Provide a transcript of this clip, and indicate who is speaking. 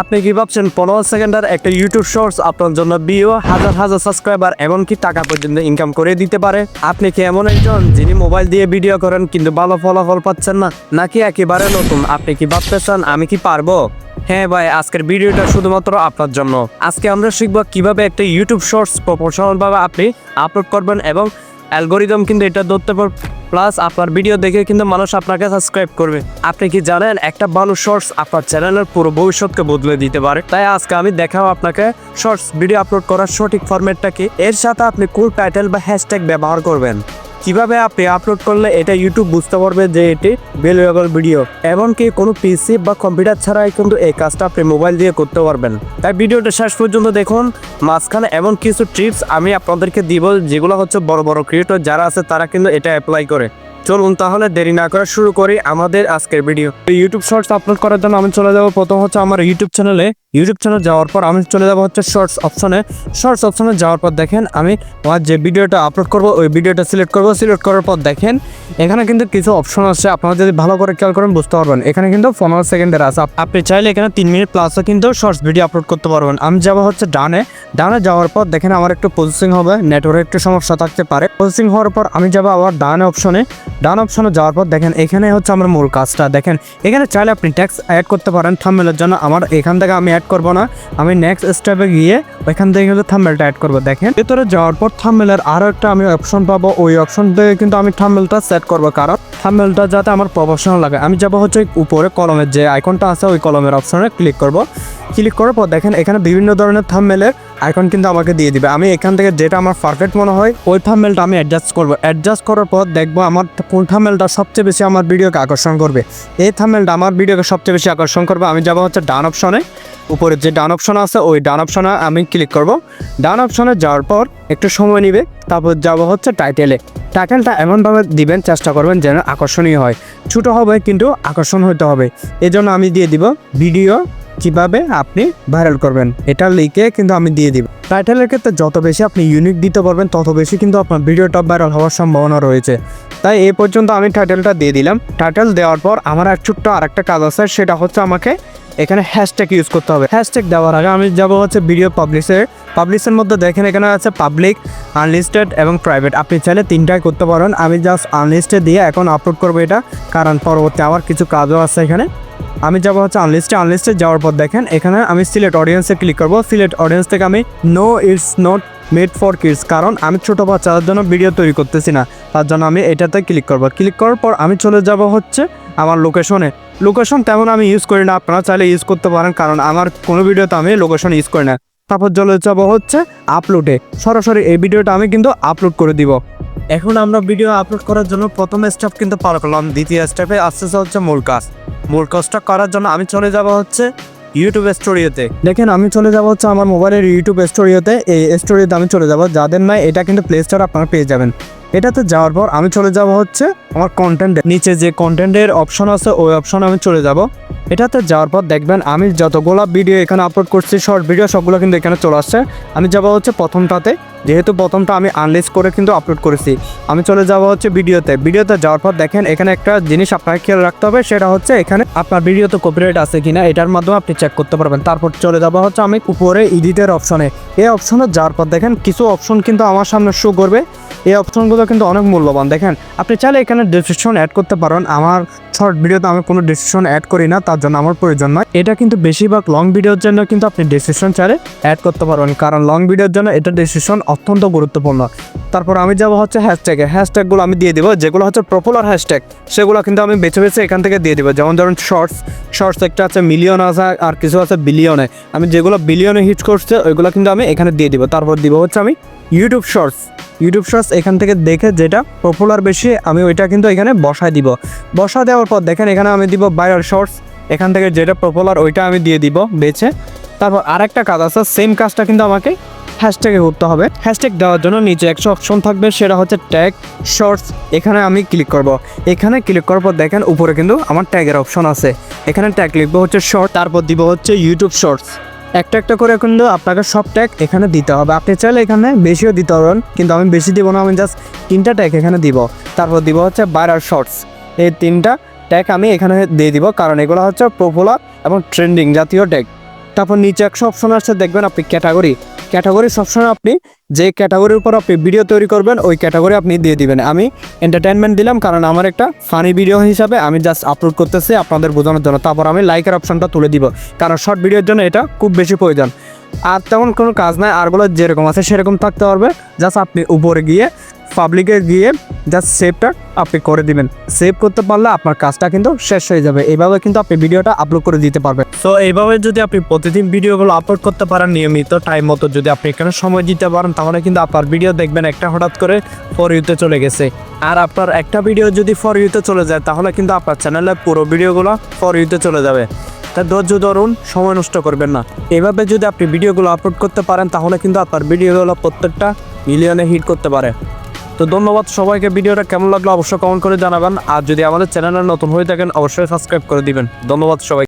Speaker 1: আপনি কি ভাবছেন, পনেরো সেকেন্ডের একটা ইউটিউব শর্টস আপনার জন্য বিও, হাজার হাজার সাবস্ক্রাইবার এমনকি টাকা পর্যন্ত ইনকাম করে দিতে পারে? আপনি কি এমন একজন যিনি মোবাইল দিয়ে ভিডিও করেন কিন্তু ভালো ফলাফল পাচ্ছেন না? নাকি একেবারে নতুন? আপনি কি ভাবতেছেন আমি কি পারব? হ্যাঁ ভাই, আজকের ভিডিওটা শুধুমাত্র আপনার জন্য। আজকে আমরা শিখব কীভাবে একটা ইউটিউব শর্টস প্রফেশনাল ভাবে আপনি আপলোড করবেন এবং অ্যালগোরিদম কিন্তু এটা ধরতে প্লাস আপনার ভিডিও দেখে কিন্তু মানুষ আপনাকে সাবস্ক্রাইব করবে। আপনি কি জানেন, একটা ভালো শর্টস আপনার চ্যানেলের পুরো ভবিষ্যৎকে বদলে দিতে পারে? তাই আজকে আমি দেখাও আপনাকে শর্টস ভিডিও আপলোড করার সঠিক ফরম্যাটটা কি। এর সাথে আপনি কোন টাইটেল বা হ্যাশট্যাগ ব্যবহার করবেন। কীভাবে আপনি আপলোড করলে এটা ইউটিউব বুঝতে পারবে যে এটি ভ্যালুয়েবল ভিডিও এমনকি কোনো পিসি বা কম্পিউটার ছাড়াই কিন্তু এই কাজটা আপনি মোবাইল দিয়ে করতে পারবেন। তাই ভিডিওটা শেষ পর্যন্ত দেখুন। মাঝখানে এমন কিছু টিপস আমি আপনাদেরকে দিব, যেগুলো হচ্ছে বড় বড় ক্রিয়েটর যারা আছে তারা কিন্তু এটা অ্যাপ্লাই করে। চলুন তাহলে দেরি না করে শুরু করি আমাদের আজকের ভিডিও ইউটিউব শর্টস আপলোড করার জন্য আমি চলে যাব। প্রথম হচ্ছে আমার ইউটিউব চ্যানেলে ইউটিউব চ্যানেল যাওয়ার পর আমি চলে যাব হচ্ছে শর্টস অপশনে শর্টস অপশনে যাওয়ার পর দেখেন আমি আমার যে ভিডিওটা আপলোড করব, ওই ভিডিওটা সিলেক্ট করব। সিলেক্ট করার পর দেখেন, এখানে কিন্তু কিছু অপশন আছে। আপনারা যদি ভালো করে খেয়াল করেন বুঝতে পারবেন। এখানে কিন্তু পনেরো সেকেন্ডের আছে। আপনি চাইলে এখানে তিন মিনিট প্লাসও কিন্তু শর্টস ভিডিও আপলোড করতে পারবেন। আমি যাব হচ্ছে ডানে। ডানে যাওয়ার পর দেখেন আমার একটু প্রসেসিং হবে। নেটওয়ার্ক একটু সমস্যা থাকতে পারে। প্রসেসিং হওয়ার পর আমি যাব আবার ডানে অপশনে ডান অপশনে যাওয়ার পর দেখেন, এখানে হচ্ছে আমার মূল কাজটা। দেখেন, এখানে চাইলে আপনি ট্যাক্স অ্যাড করতে পারেন। থাম্বেলের জন্য আমার এখান থেকে আমি অ্যাড করব না। আমি নেক্সট স্টেপে গিয়ে ওইখান থেকে কিন্তু থাম্বেলটা অ্যাড করব, দেখেন। ভেতরে যাওয়ার পর থাম্বেলের আরও একটা আমি অপশন পাবো। ওই অপশন থেকে কিন্তু আমি থাম্বেলটা সেট করব। কারণ থাম্বেলটা যাতে আমার প্রফেশনাল লাগে। আমি যাব হচ্ছে উপরে কলমের যে আইকনটা আছে, ওই কলমের অপশনে ক্লিক করব। ক্লিক করার পর দেখেন, এখানে বিভিন্ন ধরনের থাম্বেলের আইকন কিন্তু আমাকে দিয়ে দিবে। আমি এখান থেকে যেটা আমার পারফেক্ট মনে হয়, ওই থাম্বেলটা আমি অ্যাডজাস্ট করব। অ্যাডজাস্ট করার পর দেখব আমার কোন থামেলটা সবচেয়ে বেশি আমার ভিডিওকে আকর্ষণ করবে। এই থাম্বেলটা আমার ভিডিওকে সবচেয়ে বেশি আকর্ষণ করবে। আমি যাব হচ্ছে ডান অপশনে উপরে যে ডান অপশন আছে, ওই ডান অপশনে আমি ক্লিক করব। ডান অপশনে যাওয়ার পর একটু সময় নিবে। তারপর যাব হচ্ছে টাইটেলে টাইটেলটা এমনভাবে দিবেন, চেষ্টা করবেন যেন আকর্ষণীয় হয়। ছোটো হবে কিন্তু আকর্ষণ হতে হবে। এজন্য আমি দিয়ে দিব ভিডিও কীভাবে আপনি ভাইরাল করবেন, এটা লিখে কিন্তু আমি দিয়ে দিব। টাইটেলের ক্ষেত্রে যত বেশি আপনি ইউনিক দিতে পারবেন, তত বেশি কিন্তু আপনার ভিডিও টপ ভাইরাল হওয়ার সম্ভাবনা রয়েছে। তাই এই পর্যন্ত আমি টাইটেলটা দিয়ে দিলাম। টাইটেল দেওয়ার পর আমার এক ছোট্ট আরেকটা কাজ আছে, সেটা হচ্ছে আমাকে এখানে হ্যাশট্যাগ ইউজ করতে হবে। হ্যাশট্যাগ দেওয়ার আগে আমি যাব হচ্ছে ভিডিও পাবলিশের পাবলিশের মধ্যে দেখেন এখানে আছে পাবলিক আনলিস্টেড এবং প্রাইভেট আপনি চাইলে তিনটাই করতে পারেন। আমি জাস্ট আনলিস্টেড দিয়ে এখন আপলোড করব এটা, কারণ পরবর্তী আমার কিছু কাজও আছে এখানে। আমি যাব হচ্ছে আনলিস্টে আনলিস্টে যাওয়ার পর দেখেন, এখানে আমি সিলেট অডিয়েন্সে ক্লিক করব। সিলেট অডিয়েন্স থেকে আমি no it's not made for kids কারণ আমি ছোটো বাচ্চাদের জন্য ভিডিও তৈরি করতেছি না। তার জন্য আমি এটাতে ক্লিক করব। ক্লিক করার পর আমি চলে যাব হচ্ছে আমার লোকেশনে লোকেশন তেমন আমি ইউজ করি না, আপনারা চাইলে ইউজ করতে পারেন, কারণ আমার কোনো ভিডিওতে আমি লোকেশন ইউজ করি না। তারপর চলে যাব হচ্ছে আপলোডে সরাসরি এই ভিডিওটা আমি কিন্তু আপলোড করে দিব। এখন আমরা ভিডিও আপলোড করার জন্য প্রথম স্টেপ কিন্তু পার করলাম। দ্বিতীয় স্টেপে আস্তে হচ্ছে মূল কাজ। মূল কাজটা করার জন্য আমি চলে যাব হচ্ছে ইউটিউব স্টোরিওতে দেখেন, আমি চলে যাব হচ্ছে আমার মোবাইলের ইউটিউব স্টোরিওতে এই স্টোরিওতে আমি চলে যাব। যাদের নাই, এটা কিন্তু প্লে স্টোর আপনারা পেয়ে যাবেন। এটাতে যাওয়ার পর আমি চলে যাব হচ্ছে আমার কন্টেন্ট নিচে যে কন্টেন্টের অপশন আছে, ওই অপশনে আমি চলে যাব। এটাতে যাওয়ার পর দেখবেন, আমি যতগুলো ভিডিও এখানে আপলোড করছি শর্ট ভিডিও সবগুলো কিন্তু এখানে চলে আসছে। আমি যাব হচ্ছে প্রথমটাতে। যেহেতু প্রথমটা আমি আনলিস্ট করে কিন্তু আপলোড করেছি। আমি চলে যাব হচ্ছে ভিডিওতে ভিডিওতে যাওয়ার পর দেখেন, এখানে একটা জিনিস আপনাকে খেয়াল রাখতে হবে, সেটা হচ্ছে এখানে আপনার ভিডিওতে কপিরাইট আছে কিনা, এটার মাধ্যমে আপনি চেক করতে পারবেন। তারপর চলে যাব হচ্ছে আমি উপরে ইডিটের অপশনে এই অপশনে যাওয়ার পর দেখেন, কিছু অপশন কিন্তু আমার সামনে শো করবে। এই অপশনগুলো কিন্তু অনেক মূল্যবান। দেখেন, আপনি চাইলে এখানে ডিসক্রিপশন অ্যাড করতে পারেন। আমার শর্ট ভিডিওতে আমি কোনো ডিসক্রিপশন অ্যাড করি না, তার জন্য আমার প্রয়োজন নয়। এটা কিন্তু বেশিরভাগ লং ভিডিওর জন্য কিন্তু আপনি ডিসক্রিপশন চাইলে অ্যাড করতে পারবেন কারণ লং ভিডিওর জন্য এটা ডিসক্রিপশন অত্যন্ত গুরুত্বপূর্ণ। তারপর আমি যাব হচ্ছে হ্যাশট্যাগে হ্যাশট্যাগুলো আমি দিয়ে দিব, যেগুলো হচ্ছে পপুলার হ্যাশট্যাগ সেগুলো কিন্তু আমি বেছে বেছে এখান থেকে দিয়ে দিব। যেমন ধরুন শর্টস শর্টস একটা আছে মিলিয়ন আছে, আর কিছু আছে বিলিয়নে আমি যেগুলো বিলিয়নে হিট করছে, ওইগুলো কিন্তু আমি এখানে দিয়ে দিব। তারপর দিব হচ্ছে আমি ইউটিউব শর্টস ইউটিউব শর্টস এখান থেকে দেখে যেটা পপুলার বেশি, আমি ওইটা কিন্তু এখানে বসায় দিব। বসা দেওয়ার পর দেখেন এখানে আমি দিব ভাইরাল শর্টস এখান থেকে যেটা পপুলার ওইটা আমি দিয়ে দিব বেছে। তারপর আরেকটা কাজ আছে সেম কাজটা কিন্তু আমাকে হ্যাশট্যাগে করতে হবে। হ্যাশট্যাগ দেওয়ার জন্য নিচে একটা অপশন থাকবে, সেটা হচ্ছে ট্যাগ শর্টস এখানে আমি ক্লিক করব। এখানে ক্লিক করার পর দেখেন উপরে কিন্তু আমার ট্যাগের অপশন আছে। এখানে ট্যাগ লিখব হচ্ছে শর্ট তারপর দিব হচ্ছে ইউটিউব শর্টস একটা একটা করে কিন্তু আপনাকে সব ট্যাগ এখানে দিতে হবে। আপনি চাইলে এখানে বেশিও দিতে পারবেন কিন্তু আমি বেশি দিব না, আমি জাস্ট তিনটা ট্যাগ এখানে দিব। তারপর দিব হচ্ছে বাইরার শর্টস এই তিনটা ট্যাগ আমি এখানে দিয়ে দিব, কারণ এগুলো হচ্ছে পপুলার এবং ট্রেন্ডিং জাতীয় ট্যাগ তারপর নিচে একশো অপশন আসছে দেখবেন আপনি ক্যাটাগরি ক্যাটাগরি সবসময় আপনি যে ক্যাটাগরির উপর আপনি ভিডিও তৈরি করবেন, ওই ক্যাটাগরি আপনি দিয়ে দিবেন। আমি এন্টারটেনমেন্ট দিলাম কারণ আমার একটা ফানি ভিডিও হিসাবে আমি জাস্ট আপলোড করতেছি আপনাদের বোঝানোর জন্য। তারপর আমি লাইকের অপশনটা তুলে দিব। কারণ শর্ট ভিডিওর জন্য এটা খুব বেশি প্রয়োজন। আর তেমন কোনো কাজ নাই, আরগুলো যেরকম আছে সেরকম থাকতে পারবে। জাস্ট আপনি উপরে গিয়ে পাবলিকে গিয়ে জাস্ট সেভটা আপনি করে দিবেন। সেভ করতে পারলে আপনার কাজটা কিন্তু শেষ হয়ে যাবে। এইভাবে কিন্তু আপনি ভিডিওটা আপলোড করে দিতে পারবেন। তো এইভাবে যদি আপনি প্রতিদিন ভিডিওগুলো আপলোড করতে পারেন নিয়মিত টাইম মতো যদি আপনি এখানে সময় দিতে পারেন, তাহলে কিন্তু আপনার ভিডিও দেখবেন একটা হঠাৎ করে ফর ইউতে চলে গেছে। আর আপনার একটা ভিডিও যদি ফর ইউতে চলে যায়, তাহলে কিন্তু আপনার চ্যানেলে পুরো ভিডিওগুলো ফর ইউতে চলে যাবে। তা ধৈর্য ধরুন, সময় নষ্ট করবেন না। এভাবে যদি আপনি ভিডিওগুলো আপলোড করতে পারেন, তাহলে কিন্তু আপনার ভিডিওগুলো প্রত্যেকটা মিলিয়নে হিট করতে পারে। তো ধন্যবাদ সবাইকে, ভিডিওটা কেমন লাগল অবশ্যই কমেন্ট করে জানাবেন। আর যদি আমাদের চ্যানেলে নতুন হয়ে থাকেন, অবশ্যই সাবস্ক্রাইব করে দিবেন। ধন্যবাদ সবাই